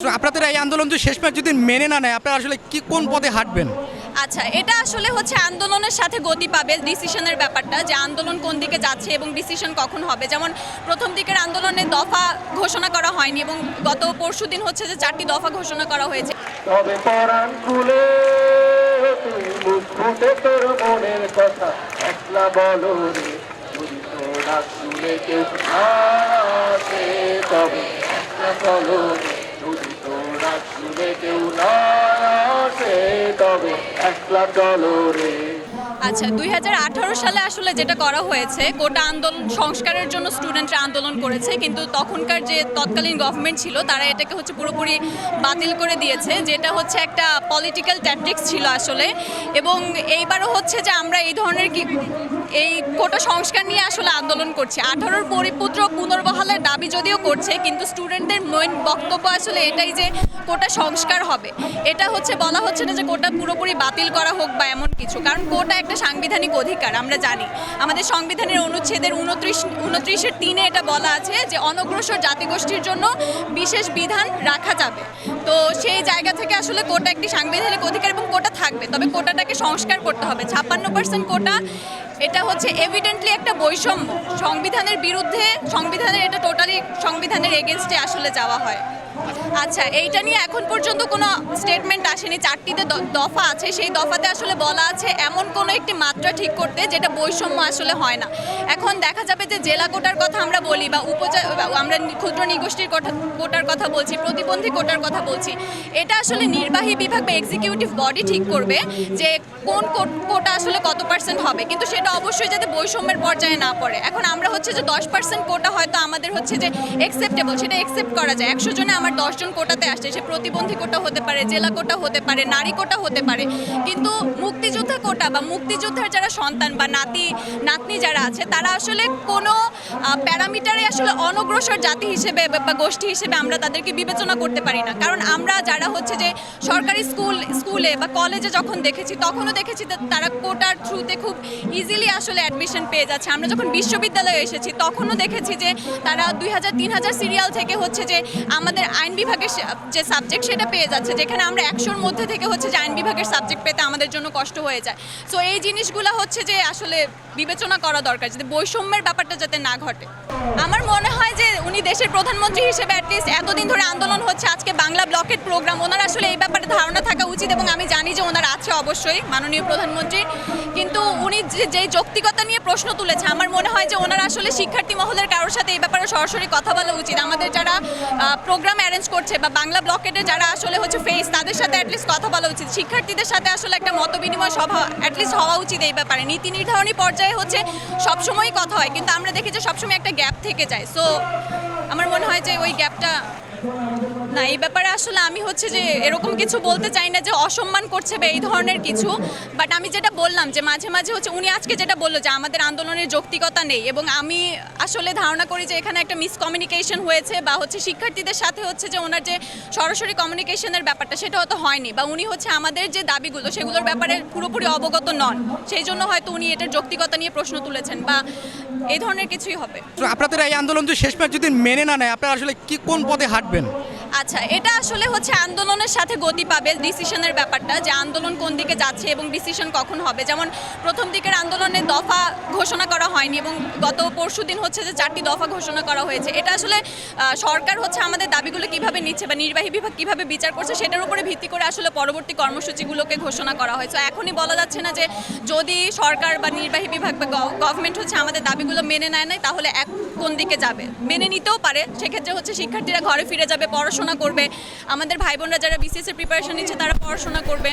আপনাদের এই আন্দোলন যদি শেষ ম্যাচ যদি মেনে না নেয় আপনারা আসলে কি কোন পথে হাঁটবেন? আচ্ছা এটা আসলে হচ্ছে আন্দোলনের সাথে গতি পাবে ডিসিশনের ব্যাপারটা যে আন্দোলন কোন দিকে যাচ্ছে এবং ডিসিশন কখন হবে। যেমন প্রথম দিকের আন্দোলনে দফা ঘোষণা করা হয়নি এবং গত পরশু দিন হচ্ছে যে চারটি দফা ঘোষণা করা হয়েছে। তবে পরাণ খুলে তুই তোর মনের কথা। একলা বলো রে তবে একলা বলো রে। তোরা শুনে কেউ না আসে তবে একলা চলো রে। আচ্ছা দুই হাজার আঠারো সালে আসলে যেটা করা হয়েছে, কোটা আন্দোলন, সংস্কারের জন্য স্টুডেন্টরা আন্দোলন করেছে, কিন্তু তখনকার যে তৎকালীন গভর্নমেন্ট ছিল, তারা এটাকে হচ্ছে পুরোপুরি বাতিল করে দিয়েছে, যেটা হচ্ছে একটা পলিটিক্যাল ট্যাকটিক্স ছিল আসলে। এবং এইবারও হচ্ছে যে আমরা এই ধরনের কি এই কোটা সংস্কার নিয়ে আসলে আন্দোলন করছি। আঠারোর পরিপুত্র পুনর্বহালের দাবি যদিও করছে, কিন্তু স্টুডেন্টদের মেন বক্তব্য আসলে এটাই যে কোটা সংস্কার হবে। এটা হচ্ছে, বলা হচ্ছে না যে কোটা পুরোপুরি বাতিল করা হোক বা এমন কিছু, কারণ কোটা একটা সাংবিধানিক অধিকার, আমরা জানি। আমাদের সংবিধানের অনুচ্ছেদের উনত্রিশ, উনত্রিশের তিনে এটা বলা আছে যে অনগ্রসর জাতিগোষ্ঠীর জন্য বিশেষ বিধান রাখা যাবে। তো সেই জায়গা থেকে আসলে কোটা একটি সাংবিধানিক অধিকার এবং কোটা থাকবে, তবে কোটাটাকে সংস্কার করতে হবে। ছাপ্পান্ন পার্সেন্ট কোটা, এটা হচ্ছে এভিডেন্টলি একটা বৈষম্য। সংবিধানের বিরুদ্ধে, সংবিধানের এটা টোটালি সংবিধানের এগেনস্টে আসলে যাওয়া হয়। আচ্ছা এইটা নিয়ে এখন পর্যন্ত কোনো স্টেটমেন্ট আসেনি। চারটিতে দফা আছে। সেই দফাতে আসলে বলা আছে, এমন কোনো একটি মাত্রা ঠিক করতে যেটা বৈষম্য আসলে হয় না। এখন দেখা যাবে যে জেলা কোটার কথা আমরা বলি বা উপজা আমরা ক্ষুদ্র নিগোষ্ঠীর কোটা- কোটার কথা বলছি, প্রতিবন্ধী কোটার কথা বলছি, এটা আসলে নির্বাহী বিভাগ বা এক্সিকিউটিভ বডি ঠিক করবে যে কোন কোট- কোটা আসলে কত পার্সেন্ট হবে। কিন্তু সেটা অবশ্যই যাতে বৈষম্যের পর্যায়ে না পড়ে। এখন আমরা হচ্ছে যে দশ পার্সেন্ট কোটা হয়তো আমাদের হচ্ছে যে একসেপ্টেবল সেটা একসেপ্ট করা যায়। একশো জনে আমার দশজন কোটাতে আসছে। সে প্রতিবন্ধী কোটা হতে পারে, জেলা কোটা হতে পারে, নারী কোটা হতে পারে। কিন্তু মুক্তিযোদ্ধা কোটা বা মুক্তিযোদ্ধার যারা সন্তান বা নাতি, নাতনি যারা আছে, তারা আসলে কোনো প্যারামিটারে আসলে অনগ্রসর জাতি হিসেবে বা গোষ্ঠী হিসেবে আমরা তাদেরকে বিবেচনা করতে পারি না। কারণ আমরা যারা হচ্ছে যে সরকারি স্কুল, স্কুলে বা কলেজে যখন দেখেছি, তখনও দেখেছি তারা কোটার থ্রুতে খুব ইজিলি আসলে অ্যাডমিশন পেয়ে যাচ্ছে। আমরা যখন বিশ্ববিদ্যালয়ে এসেছি, তখনও দেখেছি যে তারা দুই হাজার, তিন হাজার সিরিয়াল থেকে হচ্ছে যে আমাদের আইন বিভাগের যে সাবজেক্ট সেটা পেয়ে যাচ্ছে, যেখানে আমরা একশোর মধ্যে থেকে হচ্ছে যে আইন বিভাগের সাবজেক্ট পেতে আমাদের জন্য কষ্ট হয়ে যায়। সো এই জিনিসগুলো হচ্ছে যে আসলে বিবেচনা করা দরকার যাতে বৈষম্যের ব্যাপারটা যাতে না ঘটে। আমার মনে হয় দেশের প্রধানমন্ত্রী হিসেবে অ্যাটলিস্ট এতদিন ধরে আন্দোলন হচ্ছে, আজকে বাংলা ব্লকের প্রোগ্রাম ওনার আসলে এই ব্যাপারে ধারণা থাকা উচিত এবং আমি জানি যে ওনার আছে অবশ্যই, মাননীয় প্রধানমন্ত্রী। কিন্তু উনি যে যৌক্তিকতা নিয়ে প্রশ্ন তুলেছে, আমার মনে হয় যে ওনার আসলে শিক্ষার্থী মহলের কারোর সাথে এই ব্যাপারে সরাসরি কথা বলা উচিত। আমাদের যারা প্রোগ্রাম অ্যারেঞ্জ করছে বা বাংলা ব্লকেটে যারা আসলে হচ্ছে ফেস তাদের সাথে অ্যাটলিস্ট কথা বলা উচিত। শিক্ষার্থীদের সাথে আসলে একটা মত বিনিময় সভা অ্যাটলিস্ট হওয়া উচিত এই ব্যাপারে। নীতি নির্ধারণী পর্যায়ে হচ্ছে সবসময়ই কথা হয়, কিন্তু আমরা দেখি যে সবসময় একটা গ্যাপ থেকে যায়। সো আমার মনে হয় যে ওই গ্যাপটা না, এই ব্যাপারে আসলে আমি হচ্ছে যে এরকম কিছু বলতে চাই না যে অসম্মান করছে বা এই ধরনের কিছু বাট আমি যেটা বললাম যে মাঝে মাঝে হচ্ছে উনি আজকে যেটা বলল যে আমাদের আন্দোলনের যৌক্তিকতা নেই এবং আমি আসলে ধারণা করি যে এখানে একটা মিসকমিউনিকেশন হয়েছে বা হচ্ছে শিক্ষার্থীদের সাথে হচ্ছে যে ওনার যে সরাসরি কমিউনিকেশনের ব্যাপারটা সেটা হয়তো হয়নি বা উনি হচ্ছে আমাদের যে দাবিগুলো সেগুলোর ব্যাপারে পুরোপুরি অবগত নন, সেই জন্য হয়তো উনি এটার যৌক্তিকতা নিয়ে প্রশ্ন তুলেছেন বা এই ধরনের কিছুই হবে। আপনাদের এই আন্দোলন যদি শেষ ম্যাচ যদি মেনে না নেয়, আপনারা আসলে কি কোন পথে হাঁটবেন আচ্ছা এটা আসলে হচ্ছে আন্দোলনের সাথে গতি পাবে ডিসিশনের ব্যাপারটা, যে আন্দোলন কোন দিকে যাচ্ছে এবং ডিসিশন কখন হবে। যেমন প্রথম দিকের আন্দোলনে দফা ঘোষণা করা হয়নি এবং গত পরশু দিন হচ্ছে যে চারটি দফা ঘোষণা করা হয়েছে। এটা আসলে সরকার হচ্ছে আমাদের দাবিগুলো কীভাবে নিচ্ছে বা নির্বাহী বিভাগ কীভাবে বিচার করছে সেটার উপরে ভিত্তি করে আসলে পরবর্তী কর্মসূচিগুলোকে ঘোষণা করা হয়েছে। এখনই বলা যাচ্ছে না যে যদি সরকার বা নির্বাহী বিভাগ বা গভর্নমেন্ট হচ্ছে আমাদের দাবিগুলো মেনে নেয় নাই, তাহলে এক কোন দিকে যাবে? মেনে নিতেও পারে, সেক্ষেত্রে হচ্ছে শিক্ষার্থীরা ঘরে ফিরে যাবে, পড়াশোনা করবে। আমাদের ভাই বোনরা যারা বিসিএস এর প্রিপারেশন নিচ্ছে তারা পড়াশোনা করবে।